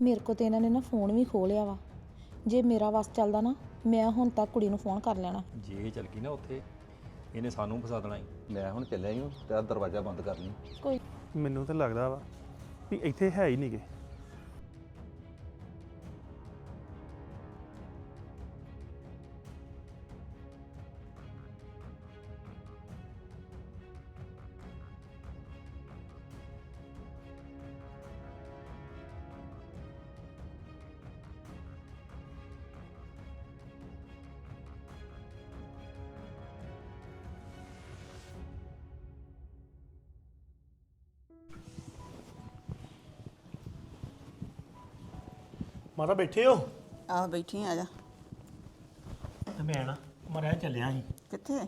ਮੇਰੇ ਕੋ ਤੇ ਇਹਨਾਂ ਨੇ ਨਾ ਫੋਨ ਵੀ ਖੋਹ ਲਿਆ ਵਾ। ਜੇ ਮੇਰਾ ਵਸ ਚੱਲਦਾ ਨਾ ਮੈਂ ਹੁਣ ਤੱਕ ਕੁੜੀ ਨੂੰ ਫੋਨ ਕਰ ਲੈਣਾ। ਜੇ ਇਹ ਚਲ ਗਈ ਨਾ ਉੱਥੇ ਇਹਨੇ ਸਾਨੂੰ ਫਸਾ ਦੇਣਾ ਮੈਂ ਹੁਣ ਚੱਲਿਆ ਹੀ ਤੇ ਆਹ ਦਰਵਾਜ਼ਾ ਬੰਦ ਕਰ ਲਈ। ਕੋਈ ਮੈਨੂੰ ਤਾਂ ਲੱਗਦਾ ਵਾ ਵੀ ਇੱਥੇ ਹੈ ਹੀ ਨਹੀਂਗੇ ਮਾਤਾ ਬੈਠੇ ਹੋ? ਆਹ ਬੈਠੀ ਆ ਜਾ। ਤੇ ਮੈਂ ਨਾ ਮਰਿਆ ਚੱਲਿਆ ਸੀ। ਕਿੱਥੇ?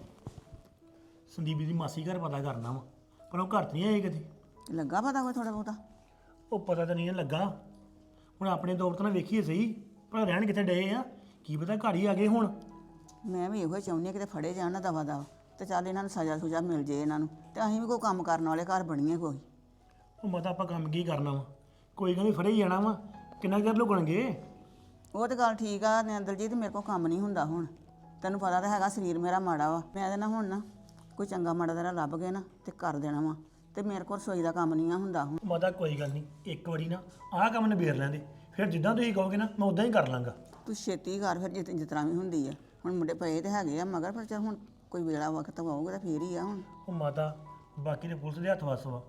ਸੰਦੀਪ ਦੀ ਮਾਸੀ ਘਰ ਪਤਾ ਕਰਨਾ ਵਾ ਪਰ ਉਹ ਘਰ 'ਚ ਨਹੀਂ ਆਏ ਕਦੇ ਲੱਗਾ ਪਤਾ ਕੋਈ ਥੋੜਾ ਬਹੁਤਾ? ਉਹ ਪਤਾ ਤਾਂ ਨਹੀਂ ਲੱਗਾ। ਹੁਣ ਆਪਣੇ ਦੌਰ ਤੋਂ ਨਾ ਵੇਖੀਏ ਸਹੀ ਪਰ ਰਹਿਣ ਕਿੱਥੇ ਡਏ ਆ? ਕੀ ਪਤਾ ਘਰ ਹੀ ਆ ਗਏ ਹੁਣ। ਮੈਂ ਵੀ ਇਹੋ ਚਾਹੁੰਦੀ ਹਾਂ ਕਿਤੇ ਫੜੇ ਜਾਣ ਨਾ ਦਵਾ ਦਵਾ ਤੇ ਚੱਲ ਇਹਨਾਂ ਨੂੰ ਸਜ਼ਾ ਸੁਜਾ ਮਿਲ ਜੇ ਇਹਨਾਂ ਨੂੰ ਤੇ ਅਸੀਂ ਵੀ ਕੋਈ ਕੰਮ ਕਰਨ ਵਾਲੇ ਘਰ ਬਣੀਏ ਕੋਈ। ਉਹ ਮਾਤਾ ਆਪਾਂ ਕੰਮ ਕੀ ਕਰਨਾ ਵਾ? ਕੋਈ ਗੱਲ ਨਹੀਂ ਫੜੇ ਹੀ ਜਾਣਾ ਵਾ। ਕਿੰਨਾ ਚਿਰ ਲੁਕਣਗੇ? ਉਹ ਤੇ ਗੱਲ ਠੀਕ ਆ ਨੇ ਦਲਜੀਤ ਮੇਰੇ ਕੋਲ ਕੰਮ ਨਹੀਂ ਹੁੰਦਾ ਹੁਣ। ਤੈਨੂੰ ਪਤਾ ਤਾਂ ਹੈਗਾ ਸਰੀਰ ਮੇਰਾ ਮਾੜਾ ਵਾ। ਮੈਂ ਇਹਦੇ ਨਾਲ ਹੁਣ ਨਾ ਕੋਈ ਚੰਗਾ ਮਾੜਾ ਤੇਰਾ ਲੱਭ ਕੇ ਨਾ ਤੇ ਕਰ ਦੇਣਾ ਵਾ। ਤੇ ਮੇਰੇ ਕੋਲ ਰਸੋਈ ਦਾ ਕੰਮ ਨਹੀਂ ਆ ਹੁੰਦਾ ਹੁਣ। ਮਾਤਾ ਕੋਈ ਗੱਲ ਨਹੀਂ। ਇੱਕ ਵਾਰੀ ਨਾ ਆਹ ਕੰਮ ਨਿਬੇੜ ਲੈਂਦੇ। ਫਿਰ ਜਿੱਦਾਂ ਤੁਸੀਂ ਕਹੋਗੇ ਨਾ ਮੈਂ ਉਦਾਂ ਹੀ ਕਰ ਲਾਂਗਾ। ਤੂੰ ਛੇਤੀ ਕਰ ਫਿਰ ਜਿਤ ਤਰ੍ਹਾਂ ਵੀ ਹੁੰਦੀ ਆ। ਹੁਣ ਮੁੰਡੇ ਪਏ ਤੇ ਹੈਗੇ ਆ ਮਗਰ ਪਰ ਚੱਲ ਹੁਣ ਕੋਈ ਵੇਲਾ ਵਕਤ ਆਊਗਾ ਤਾਂ ਫੇਰ ਹੀ ਆ ਹੁਣ। ਉਹ ਮਾਤਾ ਬਾਕੀ ਦੇ ਪੁਲਿਸ ਦੇ ਹੱਥ ਵੱਸ ਵਾ।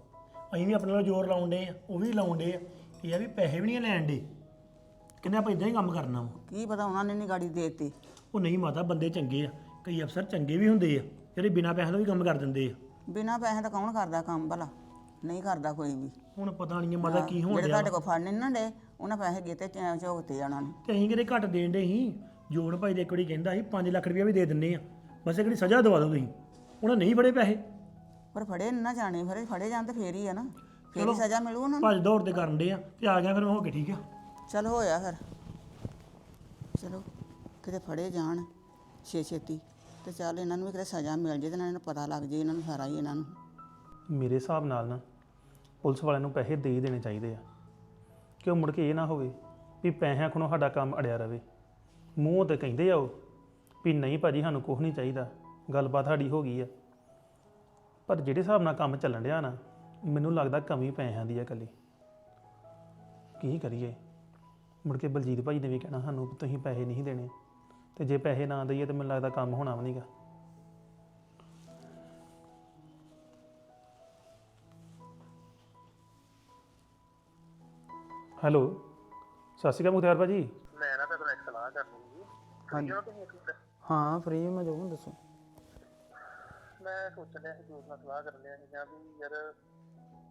ਅਸੀਂ ਵੀ ਆਪਣੇ ਨਾਲ ਜ਼ੋਰ ਲਾਉਣ ਡੇ ਆ ਉਹ ਵੀ ਲਾਉਣ ਡੇ ਆ। ਇਹ ਆ ਵੀ ਪੈਸੇ ਵੀ ਨਹੀਂ ਲੈਣ ਡੇ ਕਹਿੰਦੇ ਆਪਾਂ ਇਦਾਂ ਹੀ ਕੰਮ ਕਰਨਾ ਵਾ। ਕੀ ਪਤਾ ਉਹਨਾਂ ਨੇ ਨੀ ਗਾੜੀ ਦੇ ਦਿੱਤੀ। ਉਹ ਨਹੀਂ ਮਾਤਾ ਬੰਦੇ ਚੰਗੇ ਆ। ਕਈ ਅਫਸਰ ਚੰਗੇ ਵੀ ਹੁੰਦੇ ਆ ਜਿਹੜੇ ਬਿਨਾਂ ਪੈਸੇ ਤੋਂ ਵੀ ਕੰਮ ਕਰ ਦਿੰਦੇ ਆ। ਬਿਨਾ ਪੈਸੇ ਦਾ ਕੌਣ ਕਰਦਾ ਕੰਮ ਭਲਾ? ਨਹੀਂ ਕਰਦਾ ਕੋਈ ਵੀ। ਹੁਣ ਪਤਾ ਨਹੀਂ ਮਾਤਾ ਕੀ ਹੋਣ ਜਿਹੜੇ ਡਿਆ ਤੁਹਾਡੇ ਕੋਲ ਫੜਨੇ ਨਾ ਡੇ ਉਹਨਾਂ ਪੈਸੇ ਗੀਤੇ ਝੋਕਤੇ ਉਹਨਾਂ ਨੇ। ਤੇ ਅਸੀਂ ਕਿਹੜੇ ਘੱਟ ਦੇਣ ਡੇ ਸੀ? ਜੋੜ ਭਾਈ ਦੇ ਇੱਕ ਵਾਰੀ ਕਹਿੰਦਾ ਸੀ 5 ਲੱਖ ਰੁਪਇਆ ਵੀ ਦੇ ਦਿੰਨੇ ਆ। ਬਸ ਇੱਕ ਵਾਰੀ ਸਜ਼ਾ ਦਵਾ ਦਿਓ ਤੁਸੀਂ। ਉਹਨਾਂ ਨਹੀਂ ਫੜੇ ਪੈਸੇ। ਪਰ ਫੜੇ ਨੀ ਨਾ ਜਾਣੇ ਫਿਰ ਫੜੇ ਜਾਣ ਤੇ ਫੇਰ ਹੀ ਆ ਨਾ। ਫੇਰ ਹੀ ਸਜ਼ਾ ਮਿਲੂ ਉਹਨਾਂ ਨੂੰ? ਭੱਜ ਦੌੜ ਤੇ ਕਰਨ ਡੇ ਆ ਤੇ ਆ ਗਿਆ ਫਿਰ ਮੈਂ ਹੋ ਕੇ ਠੀਕ ਆ। ਚਲ ਹੋਇਆ ਫਿਰ। ਚਲੋ ਕਿਤੇ ਫੜੇ ਜਾਣ ਛੇ ਛੇਤੀ ਤੇ ਚੱਲ ਇਹਨਾਂ ਨੂੰ ਵੀ ਕਿਤੇ ਸਜ਼ਾ ਮਿਲ ਜੇ ਤੇ ਇਹਨਾਂ ਨੂੰ ਪਤਾ ਲੱਗ ਜੇ ਇਹਨਾਂ ਨੂੰ ਸਾਰਾ ਹੀ ਇਹਨਾਂ ਨੂੰ। ਮੇਰੇ ਹਿਸਾਬ ਨਾਲ ਨਾ ਪੁਲਿਸ ਵਾਲਿਆਂ ਨੂੰ ਪੈਸੇ ਦੇ ਹੀ ਦੇਣੇ ਚਾਹੀਦੇ ਆ। ਕਿਉਂ ਮੁੜ ਕੇ ਇਹ ਨਾ ਹੋਵੇ ਵੀ ਪੈਸਿਆਂ ਖਣੋ ਸਾਡਾ ਕੰਮ ਅੜਿਆ ਰਵੇ। ਮੂੰਹ ਤੇ ਕਹਿੰਦੇ ਆ ਉਹ ਵੀ ਨਹੀਂ ਭਾਜੀ ਸਾਨੂੰ ਕੁਝ ਨਹੀਂ ਚਾਹੀਦਾ। ਗੱਲਬਾਤ ਸਾਡੀ ਹੋ ਗਈ ਆ। ਪਰ ਜਿਹੜੇ ਹਿਸਾਬ ਨਾਲ ਕੰਮ ਚੱਲਣ ਡਿਆ ਨਾ ਮੈਨੂੰ ਲੱਗਦਾ ਕਮੀ ਪੈਸਿਆਂ ਦੀ ਆ ਇਕੱਲੀ ਕੀ ਕਰੀਏ? ਮੁੜ ਕੇ ਬਲਜੀਤ ਭਾਈ ਨੇ ਵੀ ਕਹਿਣਾ ਸਾਨੂੰ ਵੀ ਤੁਸੀਂ ਪੈਸੇ ਨਹੀਂ ਦੇਣੇ। ਤੇ ਜੇ ਪੈਸੇ ਨਾ ਦਈਏ ਤਾਂ ਮੈਨੂੰ ਲੱਗਦਾ ਕੰਮ ਹੋਣਾ ਵੀ ਨਹੀਂਗਾ ਹੈਲੋ ਸਤਿ ਸ਼੍ਰੀ ਅਕਾਲ ਮੁਖਤਿਆਰ ਭਾਜੀ। ਮੈਂ ਨਾ ਤੁਹਾਨੂੰ ਇੱਕ ਸਲਾਹ ਕਰਨੀ ਸੀ। ਹਾਂਜੀ। ਤੁਸੀਂ ਇੱਕ ਮਿੰਟ। ਹਾਂ ਫ੍ਰੀ ਮੈਂ ਜੋ ਦੱਸੋ। ਮੈਂ ਸੋਚ ਰਿਹਾ ਸੀ ਦੋਸਤ ਨਾਲ ਸਲਾਹ ਕਰ ਲਿਆ ਸੀ ਜਾਂ ਵੀ ਯਾਰ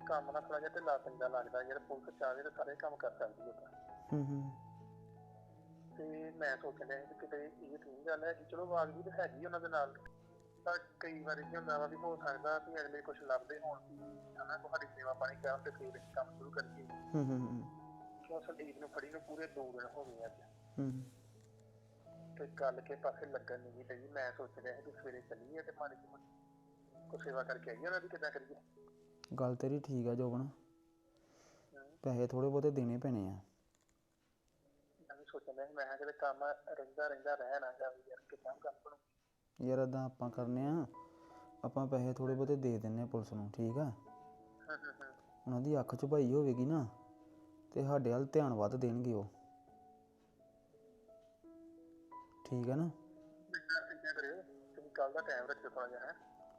ਕੰਮ ਨਾ ਥੋੜਾ ਜਿਹਾ ਢਿੱਲਾ ਪੈਂਦਾ ਲੱਗਦਾ ਯਾਰ ਪੁਲਿਸ ਚਾਹਵੇ ਤਾਂ ਸਾਰੇ ਕੰਮ ਕਰ ਸਕਦੀ ਹੈ ਹੂੰ ਹੂੰ। ਤੇ ਮੈਂ ਸੋਚ ਰਿਹਾ ਕਿ ਕਿਤੇ ਇਹ ਠੀਕ ਗੱਲ ਹੈ ਕਿ ਚਲੋ ਬਾਗ ਵੀ ਤਾਂ ਹੈਗੀ ਉਹਨਾਂ ਦੇ ਨਾਲ। ਪਰ ਕਈ ਵਾਰੀ ਕੀ ਹੁੰਦਾ ਵਾ ਵੀ ਹੋ ਸਕਦਾ ਵੀ ਅਗਲੇ ਕੁਝ ਲੱਭਦੇ ਹੋਣ ਹਨਾ ਤੁਹਾਡੀ ਸੇਵਾ ਪਾਣੀ ਕਰਨ ਤੇ ਫਿਰ ਅਸੀਂ ਕੰਮ ਸ਼ੁਰੂ ਕਰੀਏ। ਹੂੰ ਹੂੰ ਹੂੰ, ਕਿਉਂ ਸੰਦੀਪ ਨੂੰ ਫੜੀ ਨੂੰ ਪੂਰੇ 2 ਦਿਨ ਹੋ ਗਏ ਅੱਜ। ਹੂੰ। ਤੇ ਗੱਲ ਕੇ ਪਾਸੇ ਲੱਗਣ ਨਹੀਂ ਪਈ ਮੈਂ ਸੋਚ ਰਿਹਾ ਕਿ ਸਵੇਰੇ ਚੱਲੀਏ ਤੇ ਮਾੜੀ ਜਿਹੀ ਕੋਈ ਸੇਵਾ ਕਰਕੇ ਆਈਏ ਉਹਨਾਂ ਦੀ ਕਿੱਦਾਂ ਕਰੀਏ? ਗੱਲ ਤੇਰੀ ਠੀਕ ਆ ਜੋਬਨ। ਪੈਸੇ ਥੋੜੇ ਬਹੁਤੇ ਦੇਣੇ ਪੈਣੇ ਆ। ਮੈਂ ਵੀ ਸੋਚਣ ਡਿਆ ਸੀ ਮੈਂ ਕਿਹਾ ਕਿਤੇ ਕੰਮ ਰਹਿੰਦਾ ਰਹਿੰਦਾ ਰਹਿ ਨਾ ਜਾਵੇ ਯਾਰ ਕਿੱਦਾਂ ਕੰਮ ਬਣੂ ਯਾਰ ਇਦਾਂ ਆਪਾਂ ਕਰਨੇ ਆ ਆਪਾਂ ਪੈਸੇ ਥੋੜੇ ਬਹੁਤੇ ਦੇ ਦਿੰਨੇ ਆ ਪੁਲਿਸ ਨੂੰ ਠੀਕ ਆ? ਹੂੰ ਹੂੰ ਹੂੰ। ਉਹਨਾਂ ਦੀ ਅੱਖ ਝੁਪਾਈ ਹੋਵੇਗੀ ਨਾ ਤੇ ਸਾਡੇ ਵੱਲ ਧਿਆਨ ਵੱਧ ਦੇਣਗੇ ਉਹ। ਠੀਕ ਆ ਨਾ? ਇੱਦਾਂ ਇੱਦਾਂ ਕਰਿਓ ਤੁਸੀਂ ਕੱਲ ਦਾ ਟਾਈਮ ਰੱਖਿਓ ਥੋੜਾ ਜਿਹਾ ਹੈ।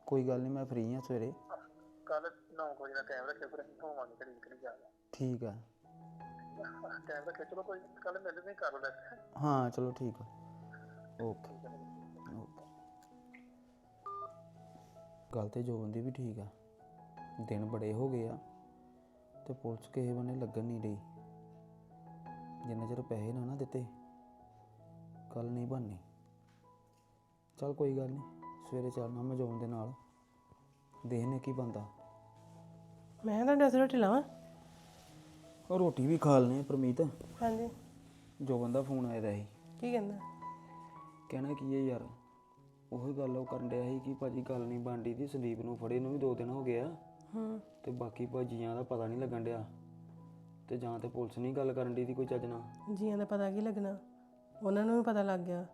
ਕੋਈ ਗੱਲ ਨਹੀਂ ਮੈਂ ਫ੍ਰੀ ਆ ਸਵੇਰੇ। ਕੱਲ 9 ਵਜੇ ਦਾ ਟਾਈਮ ਰੱਖਿਓ ਫਿਰ ਅਸੀਂ ਹੋਵਾਂਗੇ ਘੜੀ ਘੜੀ ਜਾ ਕੇ। ਠੀਕ ਆ ਟਾਈਮ ਰੱਖਿਓ ਚਲੋ ਕੋਈ ਕੱਲ ਮਿਲਦੇ ਨਹੀਂ ਕਰ ਲਓ ਹੈਂ। ਚਲੋ ਠੀਕ ਆ ਓਕੇ। ਓਕੇ। ਗੱਲ ਤੇ ਜੋਬਨ ਦੀ ਵੀ ਠੀਕ ਆ। ਦਿਨ ਬੜੇ ਹੋ ਗਏ ਆ ਤੇ ਪੁਲਿਸ ਕਿਸੇ ਬੰਨੇ ਲੱਗਣ ਨਹੀਂ ਰਹੀ ਜਿੰਨੇ ਚਿਰ ਪੈਸੇ ਨਾ ਨਾ ਦਿੱਤੇ ਗੱਲ ਨਹੀਂ ਬਣਨੀ। ਚਲ ਕੋਈ ਗੱਲ ਨਹੀਂ ਸਵੇਰੇ ਚੱਲਣਾ ਮੈਂ ਜੋਬਨ ਦੇ ਨਾਲ। ਦੇਖਨੇ ਕੀ ਬੰਦਾ ਮੈਂ ਤੁਹਾਡੇ ਵਾਸਤੇ ਰੋਟੀ ਲਾਵਾਂ। ਉਹ ਰੋਟੀ ਵੀ ਖਾ ਲੈਣੇ ਪਰਮੀਤ। ਹਾਂਜੀ। ਜੋਬਨ ਦਾ ਫੋਨ ਆਇਆ ਦਾ ਸੀ। ਕੀ ਕਹਿੰਦਾ? ਕਹਿਣਾ ਕੀ ਹੈ ਯਾਰ ਉਹੀ ਗੱਲ ਉਹ ਕਰਨ ਡਿਆ ਸੀ ਕਿ ਭਾਜੀ ਗੱਲ ਨਹੀਂ ਬਣਦੀ ਦੀ ਸੰਦੀਪ ਨੂੰ ਫੜੇ ਨੂੰ ਵੀ ਦੋ ਦਿਨ ਹੋ ਗਏ ਆ। ਹੂੰ। ਤੇ ਬਾਕੀ ਭਾਜੀਆਂ ਦਾ ਪਤਾ ਨਹੀਂ ਲੱਗਣ ਡਿਆ। ਤੇ ਜਾਂ ਤੇ ਪੁਲਿਸ ਨਹੀਂ ਗੱਲ ਕਰਨ ਦੀ ਦੀ ਕੋਈ ਚੱਜ ਨਾਲ। ਜੀਆਂ ਦਾ ਪਤਾ ਕੀ ਲੱਗਣਾ? ਉਹਨਾਂ ਨੂੰ ਵੀ ਪਤਾ ਲੱਗ ਗਿਆ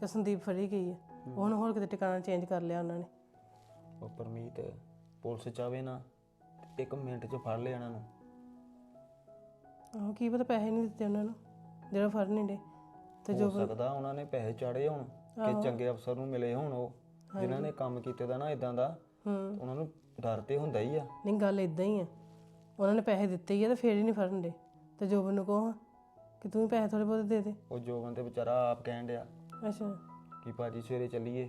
ਕਿ ਸੰਦੀਪ ਫੜੀ ਗਈ ਹੈ। ਹੁਣ ਹੋਰ ਕਿਤੇ ਟਿਕਾਣਾ ਚੇਂਜ ਕਰ ਲਿਆ ਉਹਨਾਂ ਨੇ। ਉਹ ਪਰਮੀਤ ਪੁਲਿਸ ਚਾਵੇ ਨਾ ਤੇ ਇੱਕ ਮਿੰਟ 'ਚ ਫੜ ਲਿਆ ਇਹਨਾਂ ਨੂੰ। ਆਹੋ ਕੀ ਪਤਾ ਪੈਸੇ ਨਹੀਂ ਦਿੱਤੇ ਉਹਨਾਂ ਨੂੰ ਜਿਹੜਾ ਫੜ ਨਹੀਂ ਡੇ। ਤੇ ਹੋ ਜੋ ਸਕਦਾ ਉਹਨਾਂ ਨੇ ਪੈਸੇ ਚਾੜੇ ਹੋਣ ਕਿ ਚੰਗੇ ਅਫਸਰ ਨੂੰ ਮਿਲੇ ਹੋਣ ਉਹ ਜਿਨ੍ਹਾਂ ਨੇ ਕੰਮ ਕੀਤੇ ਦਾ ਨਾ ਇਦਾਂ ਦਾ ਹੂੰ। ਉਹਨਾਂ ਨੂੰ ਡਰ ਤੇ ਹੁੰਦਾ ਹੀ ਆ। ਨਹੀਂ ਗੱਲ ਇਦਾਂ ਹੀ ਆ। ਉਹਨਾਂ ਨੇ ਪੈਸੇ ਦਿੱਤੇ ਹੀ ਆ ਤੇ ਫੇਰ ਹੀ ਨਹੀਂ ਫੜਨ ਡੇ। ਤੇ ਜੋਬਨ ਨੂੰ ਕਹੋ ਕਿ ਤੂੰ ਵੀ ਪੈਸੇ ਥੋੜੇ ਬਹੁਤੇ ਦੇ ਦੇ। ਉਹ ਜੋਬਨ ਤੇ ਵਿਚਾਰਾ ਆਪ ਕਹਿਣ ਡਿਆ ਅੱਛਾ। ਕਿ ਭਾਜੀ ਸਵੇਰੇ ਚੱਲੀਏ।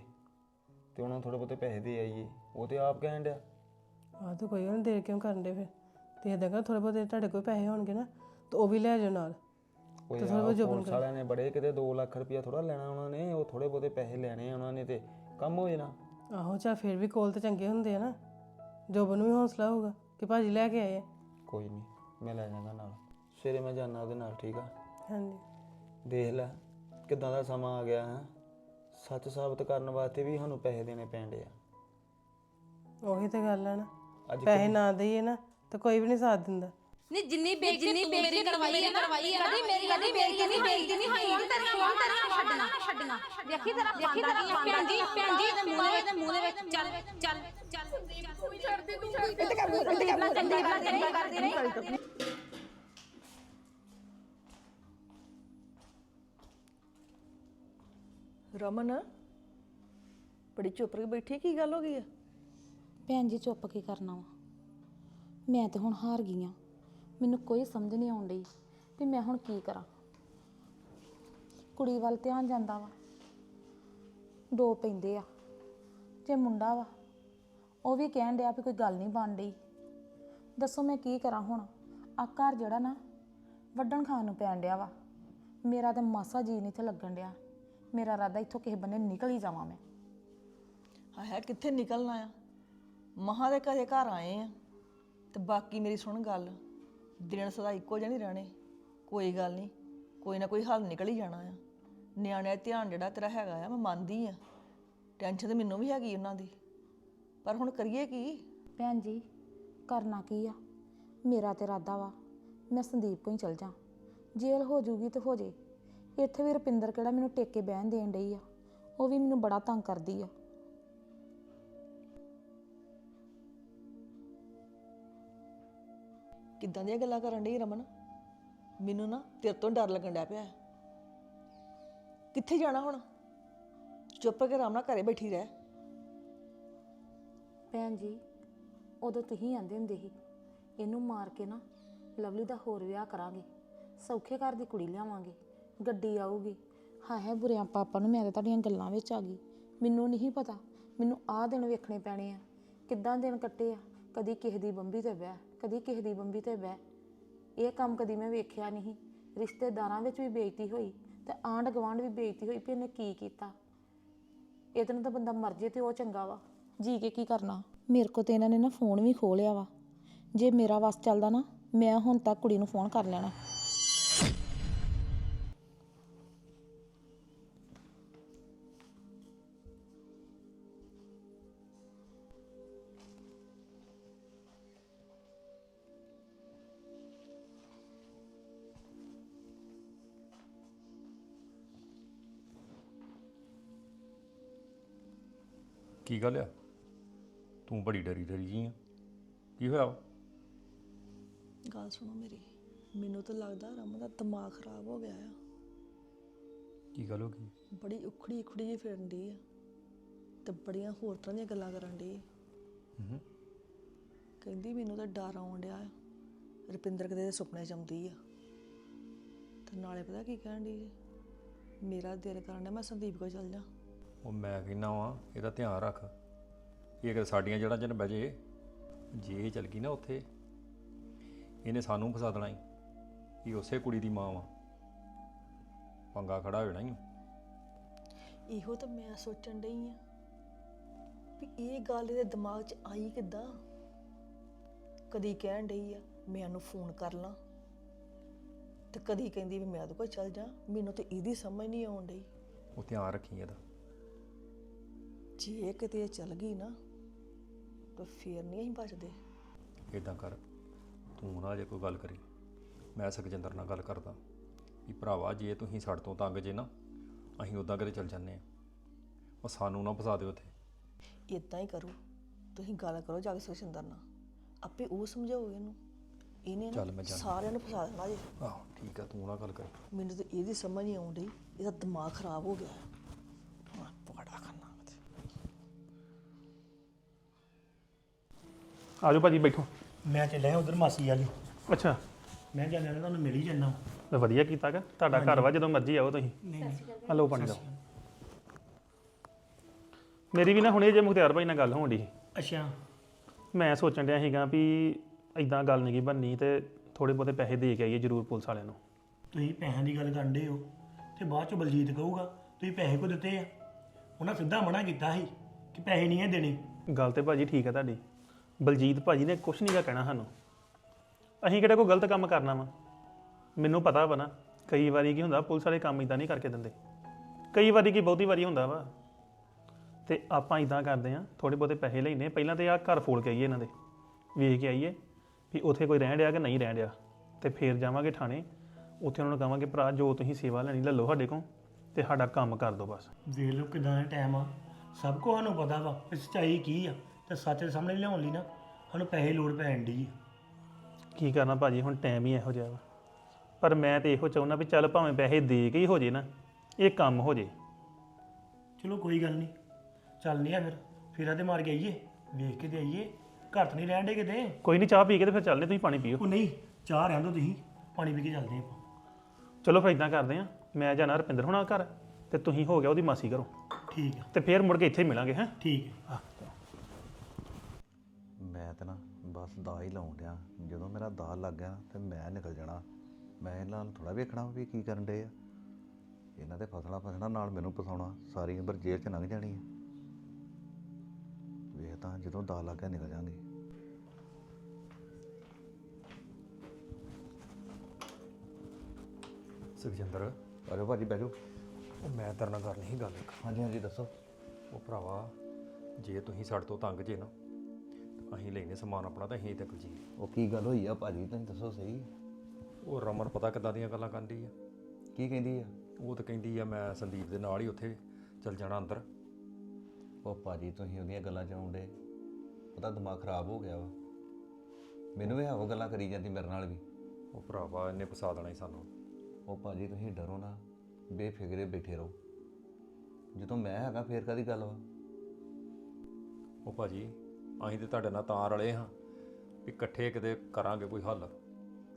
ਤੇ ਉਹਨਾਂ ਨੂੰ ਥੋੜੇ ਬਹੁਤੇ ਪੈਸੇ ਦੇ ਆਈਏ। ਉਹ ਤੇ ਆਪ ਕਹਿਣ ਡਿਆ। ਆਹ ਤਾਂ ਕੋਈ ਗੱਲ ਨੀ, ਦੇਰ ਕਿਉਂ ਕਰਨ ਡੇ ਫਿਰ? ਤੇ ਇਦਾਂ ਕਰ ਥੋੜੇ ਬਹੁਤੇ ਤੁਹਾਡੇ ਕੋਲ ਪੈਸੇ ਹੋਣਗੇ ਨਾ ਤੇ ਉਹ ਵੀ ਲੈ ਜਾਓ ਨਾਲ। ਉਹ ਯਾਰ ਪੁਲਿਸ ਵਾਲਿਆਂ ਨੇ ਬੜੇ ਕਿਤੇ 2 ਲੱਖ ਰੁਪਇਆ ਥੋੜਾ ਲੈਣਾ ਉਹਨਾਂ ਨੇ ਉਹ ਥੋੜੇ ਬਹੁਤੇ ਪੈਸੇ ਲੈਣੇ ਆ ਉਹਨਾਂ ਨੇ ਤੇ ਕੰਮ ਹੋ ਜਾਣਾ। ਆਹੋ ਚਾ ਫਿਰ ਵੀ ਕੋਲ ਤੇ ਚੰਗੇ ਹੁੰਦੇ ਆ ਨਾ। ਜੋਬਨ ਨੂੰ ਵੀ ਹੌਸਲਾ ਹੋਊਗਾ ਕਿ ਭਾਜੀ ਲੈ ਕੇ ਆਏ ਆ। ਕੋਈ ਨਹੀਂ ਮੈਂ ਲੈ ਜਾਵਾਂਗਾ ਨਾਲ। ਸਵੇਰੇ ਮੈਂ ਜਾਣਾ ਉਹਦੇ ਨਾਲ ਠੀਕ ਆ? ਹਾਂਜੀ। ਦੇਖ ਲੈ ਕਿਦਾਂ ਦਾ ਸਮਾਂ ਆ ਗਿਆ ਹੈ? ਸੱਚ ਸਾਬਤ ਕਰਨ ਵਾਸਤੇ ਵੀ ਸਾਨੂੰ ਪੈਸੇ ਦੇਣੇ ਪੈਂਦੇ ਆ ਉਹੀ ਤੇ ਗੱਲ ਆ ਨਾ ਅੱਜ ਪੈਸੇ ਨਾ ਦੇਈਏ ਨਾ ਤਾਂ ਕੋਈ ਵੀ ਨਹੀਂ ਸਾਥ ਦਿੰਦਾ ਨਹੀਂ ਜਿੰਨੀ ਬੇਇੱਜ਼ਤੀ ਜਿੰਨੀ ਬੇਇੱਜ਼ਤੀ ਕਰਵਾਈ ਹੈ ਕਰਵਾਈ ਹੈ ਕਦੀ ਮੇਰੀ ਕਦੀ ਬੇਇੱਜ਼ਤੀ ਨਹੀਂ ਬੇਇੱਜ਼ਤੀ ਨਹੀਂ ਹੋਈ ਹੁਣ ਤੇਰੀ ਹੁਣ ਤੇਰੀ ਛੱਡਣਾ ਛੱਡਣਾ ਦੇਖੀ ਤੇਰਾ ਦੇਖੀ ਤੇਰਾ ਭੈਣ ਜੀ ਭੈਣ ਜੀ ਦੇ ਮੂੰਹ ਦੇ ਮੂੰਹ ਦੇ ਵਿੱਚ ਚੱਲ ਚੱਲ ਚੱਲ ਤੂੰ ਵੀ ਛੱਡਦੀ ਤੂੰ ਇੱਥੇ ਕਰ ਇੱਥੇ ਕਰਨਾ ਚੰਗੀ ਕਰਦੀ ਰਹੀ ਕਰਦੀ ਰਹੀ ਰਮਨ, ਬੜੀ ਚੁੱਪ ਕੇ ਬੈਠੀ, ਕੀ ਗੱਲ ਹੋ ਗਈ ਆ? ਭੈਣ ਜੀ, ਚੁੱਪ ਕੀ ਕਰਨਾ ਵਾ? ਮੈਂ ਤੇ ਹੁਣ ਹਾਰ ਗਈ ਆ। ਮੈਨੂੰ ਕੋਈ ਸਮਝ ਨਹੀਂ ਆਉਣ ਡਈ ਵੀ ਮੈਂ ਹੁਣ ਕੀ ਕਰਾਂ। ਕੁੜੀ ਵੱਲ ਧਿਆਨ ਜਾਂਦਾ ਵਾ। ਦੋ ਪੈਂਦੇ ਆ। ਜੇ ਮੁੰਡਾ ਵਾ, ਉਹ ਵੀ ਕਹਿਣ ਡਿਆ ਵੀ ਕੋਈ ਗੱਲ ਨਹੀਂ ਬਣ ਡਈ। ਦੱਸੋ ਮੈਂ ਕੀ ਕਰਾਂ ਹੁਣ? ਆ ਘਰ ਜਿਹੜਾ ਨਾ, ਵੱਡਣ ਖਾਣ ਨੂੰ ਪੈਣ ਡਿਆ ਵਾ। ਮੇਰਾ ਤਾਂ ਮਾਸਾ ਜੀ ਨਹੀਂ ਤੇ ਲੱਗਣ ਡਿਆ। ਮੇਰਾ ਇਰਾਦਾ ਇੱਥੋਂ ਕਿਸੇ ਬੰਨੇ ਨਿਕਲ ਹੀ ਜਾਵਾਂ ਮੈਂ। ਹੈ ਕਿੱਥੇ ਨਿਕਲਣਾ ਆ? ਮਹਾਂ ਦੇ ਘਰੇ ਘਰ ਆਏ ਆ ਤੇ ਬਾਕੀ ਮੇਰੀ ਸੁਣ ਗੱਲ। ਦਿਨ ਸਦਾ ਇੱਕੋ ਜਿਹੇ ਨਹੀਂ ਰਹਿਣੇ। ਕੋਈ ਗੱਲ ਨਹੀਂ ਕੋਈ ਨਾ ਕੋਈ ਹੱਲ ਨਿਕਲ ਹੀ ਜਾਣਾ ਆ। ਨਿਆਣਿਆਂ ਦਾ ਧਿਆਨ ਜਿਹੜਾ ਤੇਰਾ ਹੈਗਾ ਆ ਮੈਂ ਮੰਨਦੀ ਆ। ਟੈਨਸ਼ਨ ਤੇ ਮੈਨੂੰ ਵੀ ਹੈਗੀ ਉਹਨਾਂ ਦੀ। ਪਰ ਹੁਣ ਕਰੀਏ ਕੀ? ਭੈਣ ਜੀ ਕਰਨਾ ਕੀ ਆ? ਮੇਰਾ ਤੇ ਇਰਾਦਾ ਵਾ ਮੈਂ ਸੰਦੀਪ ਕੋਲ ਹੀ ਚਲ ਜਾ। ਜੇਲ੍ਹ ਹੋ ਜੂਗੀ ਤੇ ਹੋ ਜੇ। ਇੱਥੇ ਵੀ ਰੁਪਿੰਦਰ ਕਿਹੜਾ ਮੈਨੂੰ ਟੇਕੇ ਬਹਿਣ ਦੇਣ ਡਈ ਆ। ਉਹ ਵੀ ਮੈਨੂੰ ਬੜਾ ਤੰਗ ਕਰਦੀ ਆ। ਕਿੱਦਾਂ ਦੀਆਂ ਗੱਲਾਂ ਕਰਨ ਡਈ ਰਮਨ? ਮੈਨੂੰ ਨਾ ਤੇਰੇ ਤੋਂ ਡਰ ਲੱਗਣ ਡਿਆ ਪਿਆ ਕਿੱਥੇ ਜਾਣਾ ਹੁਣ? ਚੁੱਪ ਕਰਕੇ ਆਰਾਮ ਨਾਲ ਘਰੇ ਬੈਠੀ ਰਹਿ। ਭੈਣ ਜੀ ਉਦੋਂ ਤੁਸੀਂ ਆਂਦੇ ਹੁੰਦੇ ਸੀ ਇਹਨੂੰ ਮਾਰ ਕੇ ਨਾ ਲਵਲੀ ਦਾ ਹੋਰ ਵਿਆਹ ਕਰਾਂਗੇ ਸੌਖੇ ਘਰ ਦੀ ਕੁੜੀ ਲਿਆਵਾਂਗੇ। ਗੱਡੀ ਆਊਗੀ। ਹਾਂ ਹੈ ਬੁਰਿਆਂ ਪਾਪਾ ਨੂੰ, ਮੈਂ ਤਾਂ ਤੁਹਾਡੀਆਂ ਗੱਲਾਂ ਵਿੱਚ ਆ ਗਈ। ਮੈਨੂੰ ਨਹੀਂ ਪਤਾ, ਮੈਨੂੰ ਆਹ ਦਿਨ ਵੇਖਣੇ ਪੈਣੇ ਆ। ਕਿੱਦਾਂ ਦਿਨ ਕੱਟੇ ਆ? ਕਦੀ ਕਿਸੇ ਦੀ ਬੰਬੀ ਤੇ ਬਹਿ, ਕਦੀ ਕਿਸੇ ਦੀ ਬੰਬੀ ਤੇ ਬਹਿ। ਇਹ ਕੰਮ ਕਦੀ ਮੈਂ ਵੇਖਿਆ ਨਹੀਂ। ਰਿਸ਼ਤੇਦਾਰਾਂ ਵਿੱਚ ਵੀ ਬੇਇੱਜ਼ਤੀ ਹੋਈ ਤੇ ਆਂਢ ਗੁਆਂਢ ਵੀ ਬੇਇੱਜ਼ਤੀ ਹੋਈ ਵੀ ਇਹਨੇ ਕੀ ਕੀਤਾ। ਇਹਦੇ ਨਾਲ ਤਾਂ ਬੰਦਾ ਮਰ ਜੇ ਤੇ ਉਹ ਚੰਗਾ ਵਾ। ਜੀ ਕੇ ਕੀ ਕਰਨਾ? ਮੇਰੇ ਕੋ ਤੇ ਇਹਨਾਂ ਨੇ ਨਾ ਫੋਨ ਵੀ ਖੋਹ ਲਿਆ ਵਾ। ਜੇ ਮੇਰਾ ਵਸ ਚੱਲਦਾ ਨਾ, ਮੈਂ ਹੁਣ ਤੱਕ ਕੁੜੀ ਨੂੰ ਫੋਨ ਕਰ ਲੈਣਾ। ਕੀ ਗੱਲ ਆ? ਤੂੰ ਬੜੀ ਡਰੀ ਡਰੀ ਜੀ ਆ। ਕੀ ਹੋਇਆ ਵਾ? ਗੱਲ ਸੁਣੋ ਮੇਰੀ। ਮੈਨੂੰ ਤਾਂ ਲੱਗਦਾ ਰਮਨ ਦਾ ਦਿਮਾਗ ਖਰਾਬ ਹੋ ਗਿਆ ਆ। ਕੀ ਗੱਲ ਹੋ ਗਈ? ਬੜੀ ਉਖੜੀ ਉਖੜੀ ਜਿਹੀ ਫਿਰਨ ਡਈ ਆ ਤੇ ਬੜੀਆਂ ਹੋਰ ਤਰ੍ਹਾਂ ਦੀਆਂ ਗੱਲਾਂ ਕਰਨ ਹੂੰ। ਕਹਿੰਦੀ ਮੈਨੂੰ ਤਾਂ ਡਰ ਆਉਣ ਡਿਆ ਆ। ਰੁਪਿੰਦਰ ਕਦੇ ਦੇ ਸੁਪਨੇ ਚ ਆਉਂਦੀ ਆ। ਤੇ ਨਾਲੇ ਪਤਾ ਕੀ ਕਹਿਣ ਮੇਰਾ ਦਿਲ ਕਰਨ ਡਿਆ ਮੈਂ ਸੰਦੀਪ ਕੋਲ ਚੱਲ ਜਾ। ਉਹ ਮੈਂ ਕਹਿੰਦਾ ਵਾਂ ਇਹਦਾ ਧਿਆਨ ਰੱਖ। ਇਹ ਕਿ ਸਾਡੀਆਂ ਜੜ੍ਹਾਂ 'ਚ ਨਾ ਬਹਿ ਜੇ ਜੇ ਇਹ ਚਲ ਗਈ ਨਾ ਉੱਥੇ ਇਹਨੇ ਸਾਨੂੰ ਫਸਾ ਦੇਣਾ ਈ। ਇਹ ਉਸੇ ਕੁੜੀ ਦੀ ਮਾਂ ਵਾ। ਪੰਗਾ ਖੜਾ ਹੋ ਜਾਣਾ ਈ ਇਹੋ ਤਾਂ ਮੈਂ ਸੋਚਣ ਡਈ ਆ ਵੀ ਇਹ ਗੱਲ ਇਹਦੇ ਦਿਮਾਗ 'ਚ ਆਈ ਕਿੱਦਾਂ? ਕਦੀ ਕਹਿਣ ਡਈ ਆ ਮੈਂ ਉਹਨੂੰ ਫੋਨ ਕਰ ਲਾਂ। ਤੇ ਕਦੀ ਕਹਿੰਦੀ ਵੀ ਮੈਂ ਉਹਦੇ ਕੋਲ ਚੱਲ ਜਾ ਮੈਨੂੰ ਤੇ ਇਹਦੀ ਸਮਝ ਨਹੀਂ ਆਉਣ ਡਈ। ਉਹ ਧਿਆਨ ਰੱਖੀ ਇਹਦਾ। ਜੇ ਕਿਤੇ ਇਹ ਚੱਲ ਗਈ ਨਾ ਤਾਂ ਫੇਰ ਨਹੀਂ ਅਸੀਂ ਬਚਦੇ। ਇਦਾਂ ਕਰ ਤੂੰ ਨਾ ਜੇ ਕੋਈ ਗੱਲ ਕਰੀ ਮੈਂ ਸੁਖਜਿੰਦਰ ਨਾਲ ਗੱਲ ਕਰਦਾ ਵੀ ਭਰਾਵਾ ਜੇ ਤੁਸੀਂ ਸਾਡੇ ਤੋਂ ਤੰਗ ਜੇ ਨਾ ਅਸੀਂ ਉਦਾਂ ਕਦੇ ਚੱਲ ਜਾਂਦੇ ਆ ਉਹ ਸਾਨੂੰ ਨਾ ਫਸਾ ਦਿਓ ਉੱਥੇ। ਇਦਾਂ ਹੀ ਕਰੋ ਤੁਸੀਂ ਗੱਲ ਕਰੋ ਜਾ ਕੇ ਸੁਖਿੰਦਰ ਨਾਲ ਆਪੇ ਉਹ ਸਮਝਾਓ ਇਹਨੂੰ। ਇਹਨੇ ਚੱਲ ਨਾ ਮੈਂ ਜਾਂਦਾ। ਸਾਰਿਆਂ ਨੂੰ ਫਸਾ ਦੇਣਾ ਜੇ। ਆਹੋ ਠੀਕ ਆ ਤੂੰ ਨਾ ਗੱਲ ਕਰ। ਮੈਨੂੰ ਤਾਂ ਇਹਦੀ ਸਮਝ ਨਹੀਂ ਡਈ ਇਹਦਾ ਦਿਮਾਗ ਖਰਾਬ ਹੋ ਗਿਆ ਹੈ ਹਾਂ ਪਕੜਾ ਕਰਨਾ ਕਿਤੇ ਆਜੋ ਭਾਜੀ ਬੈਠੋ। ਮੈਂ ਚੱਲਿਆ ਉਧਰ ਮਾਸੀ ਵਾਲੀ। ਅੱਛਾ। ਮੈਂ ਜਾਂਦੇ ਨੇ ਤੁਹਾਨੂੰ ਮਿਲ ਹੀ ਜਾਣਾ ਤਾਂ ਵਧੀਆ ਕੀਤਾ ਗਾ। ਤੁਹਾਡਾ ਘਰ ਵਾ ਜਦੋਂ ਮਰਜ਼ੀ ਆਓ ਤੁਸੀਂ। ਹਲੋ ਪਾਣੀ ਦਾ। ਮੇਰੀ ਵੀ ਨਾ ਹੁਣੇ ਜੇ ਮੁਖਤਿਆਰ ਭਾਈ ਨਾਲ ਗੱਲ ਹੋਣ ਦੀ ਅੱਛਾ। ਮੈਂ ਸੋਚਣ ਡਿਆ ਸੀਗਾ ਵੀ ਇਦਾਂ ਗੱਲ ਨਹੀਂ ਬੰਨੀ ਤੇ ਥੋੜੇ ਬਹੁਤੇ ਪੈਸੇ ਦੇ ਕੇ ਆਈਏ ਜ਼ਰੂਰ ਪੁਲਿਸ ਵਾਲਿਆਂ ਨੂੰ। ਤੁਸੀਂ ਪੈਸਿਆਂ ਦੀ ਗੱਲ ਕਰਦੇ ਹੋ ਤੇ ਬਾਅਦ ਚ ਬਲਜੀਤ ਕਹੂਗਾ ਤੁਸੀਂ ਪੈਸੇ ਕੋ ਦਿੱਤੇ ਆ? ਉਹਨਾਂ ਸਿੱਧਾ ਮਨਾ ਕੀਤਾ ਸੀ ਕਿ ਪੈਸੇ ਨਹੀਂ ਹੈ ਦੇਣੇ। ਗੱਲ ਤੇ ਭਾਜੀ ਠੀਕ ਹੈ ਤੁਹਾਡੀ। ਬਲਜੀਤ ਭਾਜੀ ਨੇ ਕੁਝ ਨਹੀਂਗਾ ਕਹਿਣਾ ਸਾਨੂੰ। ਅਸੀਂ ਕਿਹੜਾ ਕੋਈ ਗਲਤ ਕੰਮ ਕਰਨਾ ਵਾ? ਮੈਨੂੰ ਪਤਾ ਵਾ ਨਾ, ਕਈ ਵਾਰੀ ਕੀ ਹੁੰਦਾ, ਪੁਲਿਸ ਵਾਲੇ ਕੰਮ ਇਦਾਂ ਨਹੀਂ ਕਰਕੇ ਦਿੰਦੇ। ਕਈ ਵਾਰੀ ਕੀ ਬਹੁਤੀ ਵਾਰੀ ਹੁੰਦਾ ਵਾ। ਤੇ ਆਪਾਂ ਇਦਾਂ ਕਰਦੇ ਆ ਥੋੜੇ ਬਹੁਤੇ ਪੈਸੇ ਲੈਨੇ ਪਹਿਲਾਂ ਤੇ ਆ ਘਰ ਫੋਲ ਕੇ ਆਈਏ ਇਹਨਾਂ ਦੇ। ਵੇਖ ਕੇ ਆਈਏ ਵੀ ਉੱਥੇ ਕੋਈ ਰਹਿਣ ਡਿਆ ਕਿ ਨਹੀਂ ਰਹਿਣ ਡਿਆ। ਤੇ ਫੇਰ ਜਾਵਾਂਗੇ ਥਾਣੇ। ਉੱਥੇ ਉਹਨਾਂ ਨੂੰ ਕਹਾਂਗੇ ਭਰਾ, ਜੋ ਤੁਸੀਂ ਸੇਵਾ ਲੈਣੀ, ਲੈ ਲਓ ਸਾਡੇ ਕੋਲ ਤੇ ਸਾਡਾ ਕੰਮ ਕਰ ਦਿਓ ਬਸ। ਵੇਖ ਲਓ ਕਿਦਾਂ ਟਾਈਮ ਆ। ਸਭ ਕੋ ਸਾਨੂੰ ਪਤਾ ਵਾ ਸੱਚਾਈ ਕੀ ਆ। ਤੇ ਸੱਚ ਦੇ ਸਾਹਮਣੇ ਲਿਆਉਣ ਲਈ ਨਾ ਸਾਨੂੰ ਪੈਸੇ ਲੋੜ ਪੈਣ ਦੀ ਕੀ ਕਰਨਾ ਭਾਜੀ ਹੁਣ ਟਾਈਮ ਹੀ ਇਹੋ ਜਿਹਾ ਵਾ। ਪਰ ਮੈਂ ਤੇ ਇਹੋ ਚਾਹੁੰਦਾ ਵੀ ਚੱਲ ਭਾਵੇਂ ਪੈਸੇ ਦੇ ਕੇ ਹੀ ਹੋ ਜੇ ਨਾ ਇਹ ਕੰਮ ਹੋ ਜੇ। ਚਲੋ ਕੋਈ ਗੱਲ ਨਹੀਂ ਚੱਲਨੇ ਆ ਫਿਰ। ਫਿਰ ਆਦੇ ਮਾਰ ਕੇ ਆਈਏ ਵੇਖ ਕੇ ਤੇ ਆਈਏ। ਘਰ ਤਾਂ ਨਹੀਂ ਰਹਿਣ ਦੇ ਕਿਤੇ। ਕੋਈ ਨਹੀਂ ਚਾਹ ਪੀ ਕੇ ਤੇ ਫਿਰ ਚੱਲਦੇ ਤੁਸੀਂ ਪਾਣੀ ਪੀਓ। ਉਹ ਨਹੀਂ ਚਾਹ ਰਹਿਣ ਦੋ ਤੁਸੀਂ ਪਾਣੀ ਪੀ ਕੇ ਚੱਲਦੇ ਆਪਾਂ। ਚਲੋ ਫਿਰ ਇਦਾਂ ਕਰਦੇ ਆ ਮੈਂ ਜਾਣਾ ਰਪਿੰਦਰ ਹੋਣਾ ਘਰ ਤੇ ਤੁਸੀਂ ਹੋ ਗਿਆ ਉਹਦੀ ਮਾਸੀ ਘਰੋਂ। ਠੀਕ ਆ। ਤੇ ਫਿਰ ਮੁੜ ਕੇ ਇੱਥੇ ਹੀ ਮਿਲਾਂਗੇ ਹੈਂ? ਠੀਕ ਹੈ ਮੈਂ ਤਾਂ ਨਾ ਬਸ ਦਾ ਹੀ ਲਾਉਣ ਡਿਆ। ਜਦੋਂ ਮੇਰਾ ਦਾ ਲੱਗ ਗਿਆ ਨਾ ਤੇ ਮੈਂ ਨਿਕਲ ਜਾਣਾ। ਮੈਂ ਇਹਨਾਂ ਨਾਲ ਥੋੜਾ ਵੇਖਣਾ ਵੀ ਕੀ ਕਰਨ ਡੇ ਆ। ਇਹਨਾਂ ਦੇ ਫਸਣਾ ਫਸਣਾ ਨਾਲ ਮੈਨੂੰ ਫਸਾਉਣਾ ਸਾਰੀ ਉਮਰ ਜੇਲ੍ਹ 'ਚ ਲੰਘ ਜਾਣੀ ਹੈ ਵੇਖ ਤਾਂ ਜਦੋਂ ਦਾ ਲੱਗ ਗਿਆ ਨਿਕਲ ਜਾਾਂਗੇ। ਸੁਖਜਿੰਦਰ। ਅਰੇ ਭਾਜੀ ਬੈਜੋ ਉਹ ਮੈਂ ਤੇਰੇ ਨਾਲ ਕਰਨੀ ਸੀ ਗੱਲ ਇੱਕ। ਹਾਂਜੀ ਹਾਂਜੀ ਦੱਸੋ। ਉਹ ਭਰਾਵਾ ਜੇ ਤੁਸੀਂ ਸਾਡੇ ਤੋਂ ਤੰਗ ਜੇ ਨਾ ਅਸੀਂ ਲੈਨੇ ਸਮਾਨ ਆਪਣਾ ਤਾਂ ਅਸੀਂ ਤੇ ਜੀ। ਉਹ ਕੀ ਗੱਲ ਹੋਈ ਆ ਭਾਜੀ? ਤੁਸੀਂ ਦੱਸੋ ਸਹੀ। ਉਹ ਰਮਨ ਪਤਾ ਕਿੱਦਾਂ ਦੀਆਂ ਗੱਲਾਂ ਕਰਦੀ ਆ। ਕੀ ਕਹਿੰਦੀ ਆ? ਉਹ ਤਾਂ ਕਹਿੰਦੀ ਆ ਮੈਂ ਸੰਦੀਪ ਦੇ ਨਾਲ ਹੀ ਉੱਥੇ ਚੱਲ ਜਾਣਾ ਅੰਦਰ। ਉਹ ਭਾਜੀ ਤੁਸੀਂ ਉਹਦੀਆਂ ਗੱਲਾਂ 'ਚ ਆਉਂਦੇ ਉਹਦਾ ਦਿਮਾਗ ਖਰਾਬ ਹੋ ਗਿਆ ਵਾ। ਮੈਨੂੰ ਵੀ ਇਹੋ ਗੱਲਾਂ ਕਰੀ ਜਾਂਦੀ ਮੇਰੇ ਨਾਲ ਵੀ। ਉਹ ਭਰਾਵਾ ਇਹਨੇ ਫਸਾ ਦੇਣਾ ਸੀ ਸਾਨੂੰ। ਉਹ ਭਾਜੀ ਤੁਸੀਂ ਡਰੋ ਨਾ। ਬੇਫਿਕਰੇ ਬੈਠੇ ਰਹੋ। ਜਦੋਂ ਮੈਂ ਹੈਗਾ ਫੇਰ ਕਾਦੀ ਗੱਲ ਵਾ? ਉਹ ਭਾਜੀ ਅਸੀਂ ਤੇ ਤੁਹਾਡੇ ਨਾਲ ਤਾਂ ਰਲੇ ਹਾਂ ਵੀ ਇਕੱਠੇ ਕਿਤੇ ਕਰਾਂਗੇ ਕੋਈ ਹੱਲ।